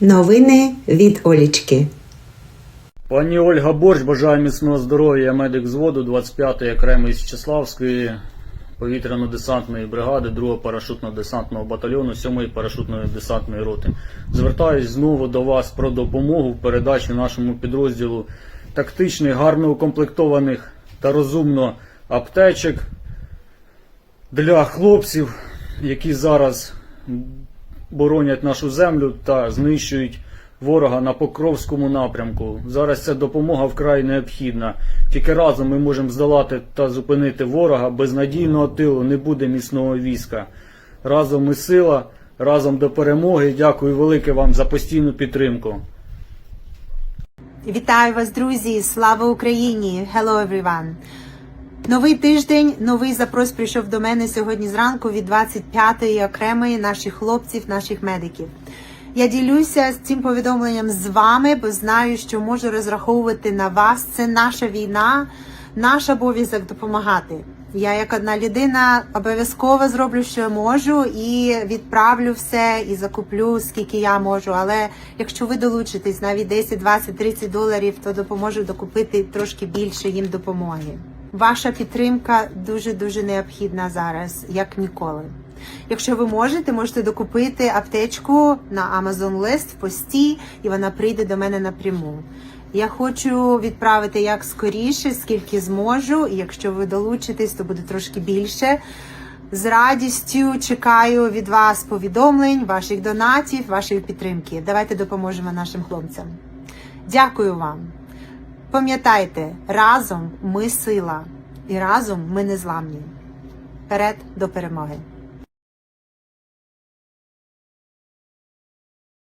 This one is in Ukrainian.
Новини від Олічки. Пані Ольга Борщ, бажаю міцного здоров'я, медик зводу 25-ї окремої Січеславської повітряно-десантної бригади 2-го парашутно-десантного батальйону 7-ї парашутної десантної роти. Звертаюсь знову до вас про допомогу в передачі нашому підрозділу тактичних, гарно укомплектованих та розумно аптечок для хлопців, які зараз боронять нашу землю та знищують ворога на Покровському напрямку. Зараз ця допомога вкрай необхідна. Тільки разом ми можемо здолати та зупинити ворога. Без надійного тилу не буде міцного війська. Разом ми сила, разом до перемоги. Дякую велике вам за постійну підтримку. Вітаю вас, друзі! Слава Україні! Hello everyone! Новий тиждень, новий запрос прийшов до мене сьогодні зранку від 25-ї окремої наших хлопців, наших медиків. Я ділюся з цим повідомленням з вами, бо знаю, що можу розраховувати на вас. Це наша війна, наш обов'язок допомагати. Я, як одна людина, обов'язково зроблю, що я можу, і відправлю все і закуплю скільки я можу. Але якщо ви долучитесь навіть 10, 20, 30 доларів, то допоможу докупити трошки більше їм допомоги. Ваша підтримка дуже дуже необхідна зараз, як ніколи. Якщо ви можете, можете докупити аптечку на Amazon List в пості, і вона прийде до мене напряму. Я хочу відправити як скоріше, скільки зможу. І якщо ви долучитесь, то буде трошки більше. З радістю чекаю від вас повідомлень, ваших донатів, вашої підтримки. Давайте допоможемо нашим хлопцям. Дякую вам. Пам'ятайте, разом ми сила, і разом ми незламні. Вперед до перемоги!